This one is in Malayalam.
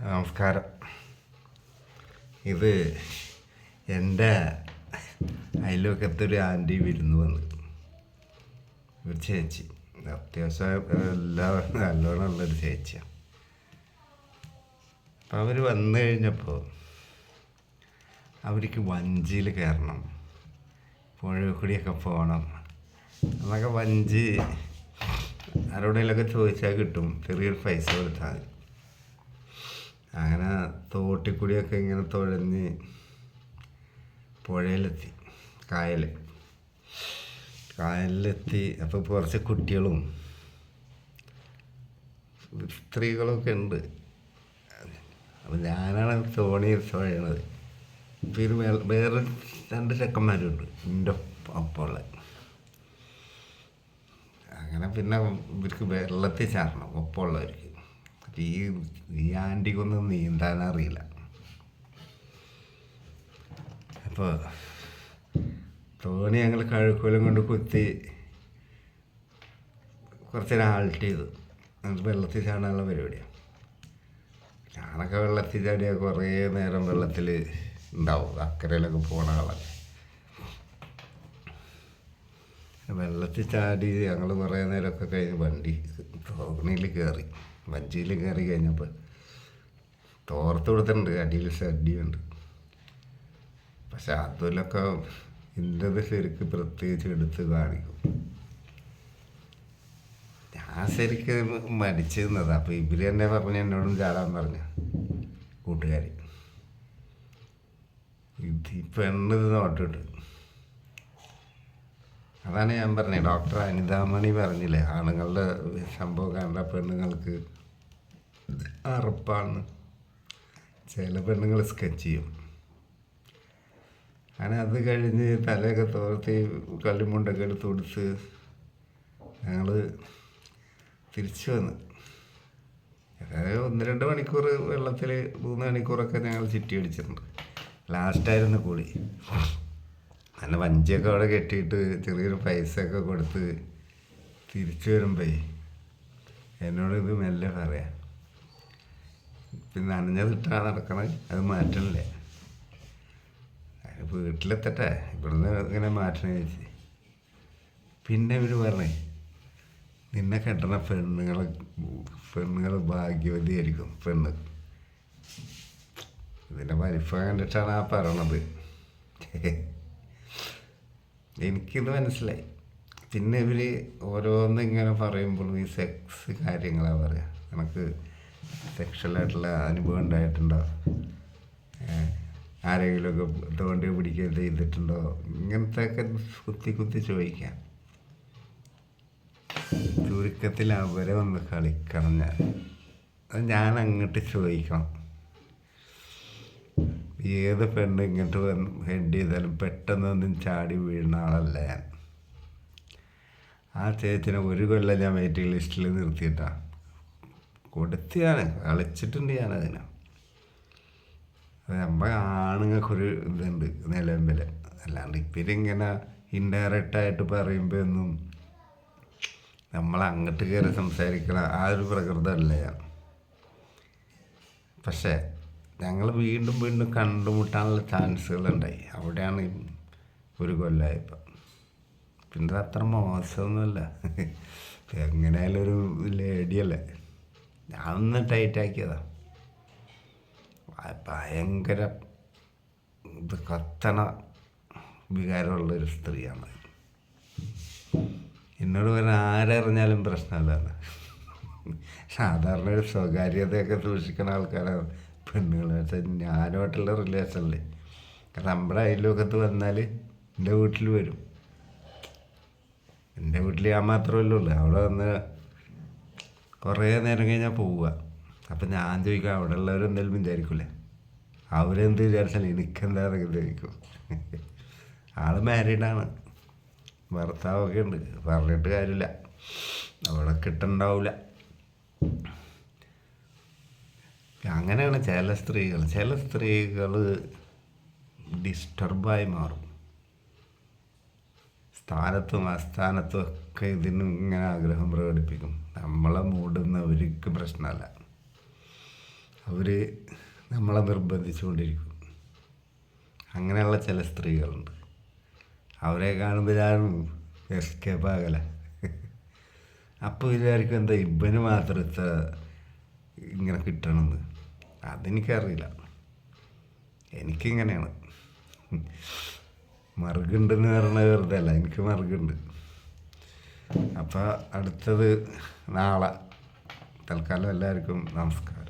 നമസ്കാരം. ഇത് എന്റെ അയൽവക്കത്തൊരു ആന്റി വിരുന്ന് വന്നു. ഒരു ചേച്ചി. അത്യാവശ്യം എല്ലാ നല്ലോണം ഉള്ളൊരു ചേച്ചിയാണ് അപ്പം അവർ വന്നു കഴിഞ്ഞപ്പോൾ അവർക്ക് വഞ്ചിയിൽ കയറണം. പുഴ കൂടിയൊക്കെ പോകണം. എന്നൊക്കെ വഞ്ചി ആരോടെങ്കിലൊക്കെ ചോദിച്ചാൽ കിട്ടും. ചെറിയൊരു പൈസ കൊടുത്താൽ മതി. അങ്ങനെ തോട്ടിക്കൂടിയൊക്കെ ഇങ്ങനെ തുഴഞ്ഞ് പുഴയിലെത്തി കായൽ കായലിലെത്തി അപ്പോൾ കുറച്ച് കുട്ടികളും സ്ത്രീകളൊക്കെ ഉണ്ട്. അപ്പം ഞാനാണ് തോണി തുഴയണത്. പിന്നെ വേറെ രണ്ട് ചെക്കന്മാരുണ്ട് എന്റെ ഒപ്പമുള്ള. അങ്ങനെ പിന്നെ ഇവർക്ക് വെള്ളത്തിൽ ചാടണം ഒപ്പമുള്ളവർക്ക്. ഈ ഈ ആന്റിക്കൊന്നും നീന്താൻ അറിയില്ല. അപ്പോൾ തോണി ഞങ്ങൾ കഴുക്കോലും കൊണ്ട് കുത്തി കുറച്ച് നേരം ആൾട്ട് ചെയ്തു. എന്നിട്ട് വെള്ളത്തിൽ ചാടാനുള്ള പരിപാടിയാണ് ഞാനൊക്കെ വെള്ളത്തിൽ ചാടിയാൽ കുറേ നേരം വെള്ളത്തിൽ ഉണ്ടാവും. അക്കരയിലൊക്കെ പോണ ആളല്ലേ വെള്ളത്തിൽ ചാടി ഞങ്ങൾ കുറേ നേരമൊക്കെ കഴിഞ്ഞ് വണ്ടി തോണിയിൽ കയറി വഞ്ചിയിൽ കയറി കഴിഞ്ഞപ്പോൾ തോർത്ത് കൊടുത്തിട്ടുണ്ട് അടിയിൽ ഷഡിയുണ്ട് പക്ഷെ അതിലൊക്കെ ഇന്നത് ശരിക്ക് പ്രത്യേകിച്ച് എടുത്ത് കാണിക്കും. ഞാൻ ശരിക്ക് മടിച്ചു നിന്നത് അപ്പോൾ ഇവർ തന്നെ പറഞ്ഞു എന്നോടും ചാടാൻ പറഞ്ഞു. കൂട്ടുകാരി. ഇത് നോട്ടിട്ട്. അതാണ് ഞാൻ പറഞ്ഞത് ഡോക്ടർ അനിതാമണി പറഞ്ഞില്ലേ ആണുങ്ങളുടെ സംഭവം കണ്ട പെണ്ണുങ്ങൾക്ക് അറപ്പാണ്. ചില പെണ്ണുങ്ങൾ സ്കെച്ച് ചെയ്യും. അങ്ങനെ അത് കഴിഞ്ഞ് തലയൊക്കെ തോർത്തി കള്ളിമുണ്ടൊക്കെ എടുത്ത് കൊടുത്ത് ഞങ്ങൾ തിരിച്ചു വന്ന്. അതായത് ഒന്ന് രണ്ട് മണിക്കൂർ വെള്ളത്തിൽ മൂന്ന് മണിക്കൂറൊക്കെ ഞങ്ങൾ ചുറ്റി അടിച്ചിട്ടുണ്ട് ലാസ്റ്റായിരുന്നു കൂടി. അങ്ങനെ വഞ്ചിയൊക്കെ അവിടെ കെട്ടിയിട്ട് ചെറിയൊരു പൈസ ഒക്കെ കൊടുത്ത് തിരിച്ചു വരുമ്പേ എന്നോട് ഇത് മെല്ലെ പറയാം. പിന്നെ നനഞ്ഞതിട്ടാണ് നടക്കണത് അത് മാറ്റണില്ലേ. വീട്ടിലെത്തട്ടെ ഇവിടുന്ന് ഇങ്ങനെ മാറ്റണ ചേച്ചി. പിന്നെ ഇവർ പറഞ്ഞേ നിന്നെ കെട്ടണ പെണ്ണുങ്ങൾ പെണ്ണുങ്ങൾ ഭാഗ്യവതിയായിരിക്കും പെണ്ണ്. ഇതിന്റെ വലിപ്പം കണ്ടിട്ടാണ് ആ പറയണത്. എനിക്കിത് മനസ്സിലായി. പിന്നെ ഇവർ ഓരോന്ന് ഇങ്ങനെ പറയുമ്പോൾ ഈ സെക്സ് കാര്യങ്ങളാണ് പറയുക നമുക്ക് സെക്ഷലായിട്ടുള്ള അനുഭവം ഉണ്ടായിട്ടുണ്ടോ? ആരെങ്കിലുമൊക്കെ തോണ്ടി പിടിക്കുകയും ചെയ്തിട്ടുണ്ടോ? ഇങ്ങനത്തെ ഒക്കെ കുത്തി കുത്തി ചോദിക്കാം. ചുരുക്കത്തിൽ അവരെ ഒന്ന് കളിക്കണം ഞാൻ. അത് ഞാൻ അങ്ങോട്ട് ചോദിക്കണം. ഏത് പെണ്ണ് ഇങ്ങോട്ട് വന്ന് ഹെഡ് ചെയ്താലും പെട്ടെന്നൊന്നും ചാടി വീഴുന്ന ആളല്ല ഞാൻ. ആ ചേച്ചിനെ ഒരു കൊല്ലം ഞാൻ വെയിറ്റിംഗ് ലിസ്റ്റിൽ നിർത്തിയിട്ടാ. കൊടുത്തിയാണ് കളിച്ചിട്ടുണ്ട് അത് നമ്മൾ ആണുങ്ങൾക്കൊരു ഇതുണ്ട് നിലമ്പിൽ അല്ലാണ്ട് ഇവരിങ്ങനെ ഇൻഡയറക്റ്റായിട്ട് പറയുമ്പോൾ ഒന്നും നമ്മൾ അങ്ങോട്ട് കയറി സംസാരിക്കണ ആ ഒരു പ്രകൃതമല്ല ഞാൻ. പക്ഷേ ഞങ്ങൾ വീണ്ടും വീണ്ടും കണ്ടുമുട്ടാനുള്ള ചാൻസുകളുണ്ടായി. അവിടെയാണ് ഒരു കൊല്ലമായപ്പോൾ പിന്നെ അത്ര മോശമൊന്നുമല്ല. എങ്ങനെയായാലും ഒരു ലേഡിയല്ലേ. ഞാനൊന്ന് ടൈറ്റാക്കിയതാ ഭയങ്കര ഇത് കത്തണ വികാരമുള്ളൊരു സ്ത്രീയാണ്. എന്നോട് പറഞ്ഞാൽ ആരറിഞ്ഞാലും പ്രശ്നമല്ല സാധാരണ ഒരു സ്വകാര്യതയൊക്കെ സൂക്ഷിക്കുന്ന ആൾക്കാരാണ്. പക്ഷെ റിലേഷൻ റിലേഷനിൽ കാരണം നമ്മുടെ അയൽവക്കത്ത് വന്നാൽ എന്റെ വീട്ടിൽ വരും. എന്റെ വീട്ടിൽ ഞാൻ മാത്രമല്ലേ അവിടെ വന്ന് കുറേ നേരം കഴിഞ്ഞാൽ പോവുക. അപ്പം ഞാൻ ചോദിക്കാം അവിടെ ഉള്ളവരെന്തെങ്കിലും വിചാരിക്കൂലേ? അവരെന്ത് വിചാരിച്ചാലും എനിക്കെന്താണെന്നൊക്കെ ചോദിക്കും. ആൾ മാരീഡാണ് ഭർത്താവൊക്കെ ഉണ്ട്. പറഞ്ഞിട്ട് കാര്യമില്ല. അവിടെ കിട്ടണ്ടാവില്ല അങ്ങനെയാണ് ചില സ്ത്രീകൾ. ചില സ്ത്രീകൾ ഡിസ്റ്റർബായി മാറും. സ്ഥാനത്തും അസ്ഥാനത്തും ഒക്കെ ഇതിന് ഇങ്ങനെ ആഗ്രഹം പ്രകടിപ്പിക്കും. നമ്മളെ മൂടുന്ന അവർക്ക് പ്രശ്നമല്ല. അവർ നമ്മളെ നിർബന്ധിച്ചുകൊണ്ടിരിക്കും. അങ്ങനെയുള്ള ചില സ്ത്രീകളുണ്ട്. അവരെ കാണുമ്പോൾ ഞാൻ എസ്കേപ്പ് ആകല. അപ്പോൾ വിചാരിക്കും എന്താ ഇബന് മാത്രം ഇത്ര ഇങ്ങനെ കിട്ടണമെന്ന് അതെനിക്കറിയില്ല. എനിക്കിങ്ങനെയാണ്. മറുകുണ്ടെന്ന് പറയുന്നത് വെറുതെ അല്ല എനിക്ക് മറുകുണ്ട്. അപ്പോൾ അടുത്തത് നാളെ. തൽക്കാലം എല്ലാവർക്കും നമസ്കാരം.